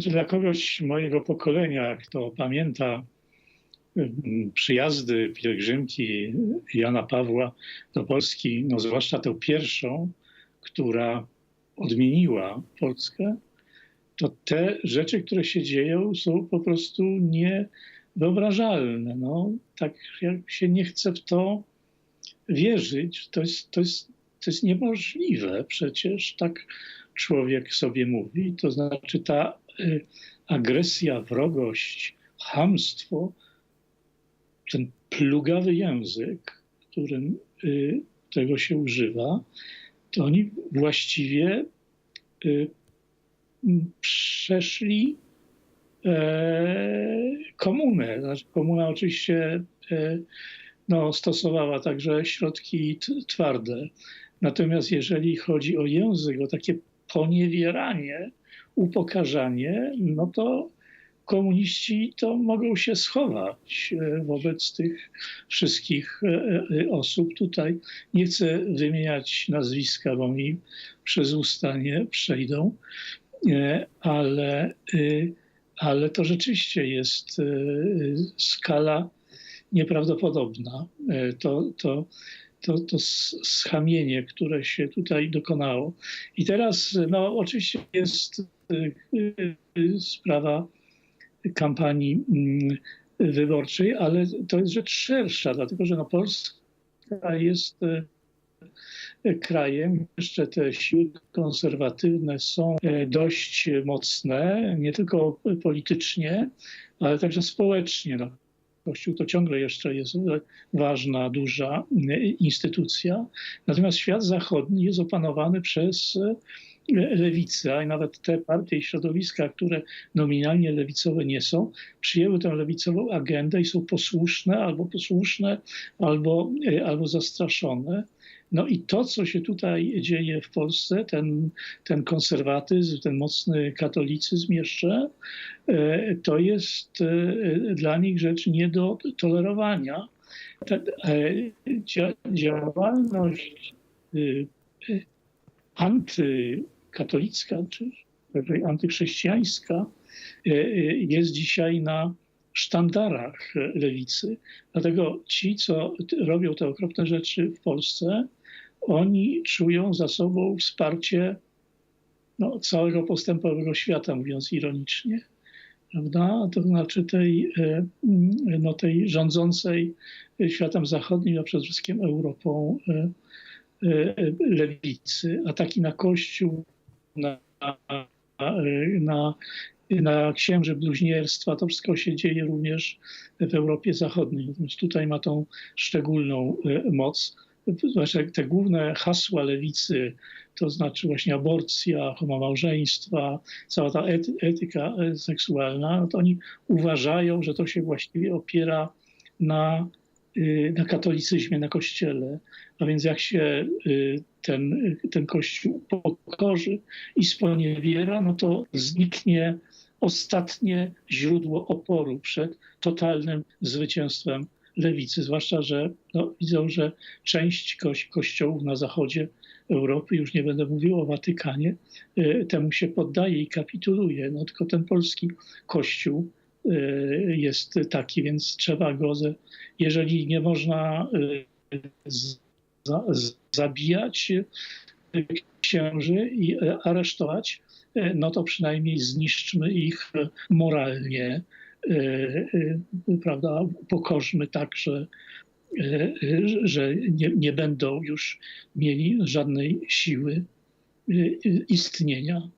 Znaczy, Dla kogoś mojego pokolenia, kto pamięta mm, przyjazdy, pielgrzymki Jana Pawła do Polski, no zwłaszcza tę pierwszą, która odmieniła Polskę, to te rzeczy, które się dzieją, są po prostu niewyobrażalne. No, tak jak się nie chce w to wierzyć, to jest, to jest, to jest niemożliwe przecież, tak człowiek sobie mówi. To znaczy ta agresja, wrogość, chamstwo, ten plugawy język, którym y, tego się używa, to oni właściwie y, przeszli e, komunę. Znaczy, komuna oczywiście e, no, stosowała także środki twarde. Natomiast jeżeli chodzi o język, o takie poniewieranie, upokarzanie, no to komuniści to mogą się schować e, wobec tych wszystkich e, e, osób. Tutaj nie chcę wymieniać nazwiska, bo mi przez usta nie przejdą, ale, ale to rzeczywiście jest skala nieprawdopodobna. To, to, to, to schamienie, które się tutaj dokonało. I teraz, no, oczywiście jest y, y, sprawa kampanii mm, wyborczej, ale to jest rzecz szersza, dlatego że no, Polska jest e, krajem, jeszcze te siły konserwatywne są dość mocne, nie tylko politycznie, ale także społecznie. No, Kościół to ciągle jeszcze jest ważna, duża e, instytucja. Natomiast świat zachodni jest opanowany przez lewicę, a nawet te partie i środowiska, które nominalnie lewicowe nie są, przyjęły tę lewicową agendę i są posłuszne albo posłuszne, albo, e, albo zastraszone. No i to, co się tutaj dzieje w Polsce, ten, ten konserwatyzm, ten mocny katolicyzm jeszcze, e, to jest e, dla nich rzecz nie do tolerowania. Ta dzia- działalność e, antykatolicka, czy antychrześcijańska e, e, jest dzisiaj na sztandarach lewicy. Dlatego ci, co robią te okropne rzeczy w Polsce, oni czują za sobą wsparcie no, całego postępowego świata, mówiąc ironicznie. Prawda? To znaczy tej, e, no, tej rządzącej światem zachodnim, a przede wszystkim Europą lewicy. Ataki na Kościół, na, na, na księży bluźnierstwa, to wszystko się dzieje również w Europie Zachodniej. Natomiast tutaj ma tą szczególną e, moc. Zwłaszcza te główne hasła lewicy, to znaczy właśnie aborcja, homomałżeństwa, cała ta ety, etyka e, seksualna, no to oni uważają, że to się właściwie opiera na, na katolicyzmie, na kościele. A więc jak się y, ten, ten kościół pokorzy i sponiewiera, no to zniknie ostatnie źródło oporu przed totalnym zwycięstwem lewicy. Zwłaszcza, że no, widzą, że część koś, kościołów na zachodzie Europy, już nie będę mówił o Watykanie, y, temu się poddaje i kapituluje. No, tylko ten polski kościół y, jest taki, więc trzeba go, jeżeli nie można y, za, zabijać y, księży i y, aresztować, y, no to przynajmniej zniszczmy ich moralnie, y, y, prawda, pokorzmy tak, że, y, y, że nie, nie będą już mieli żadnej siły y, y, istnienia.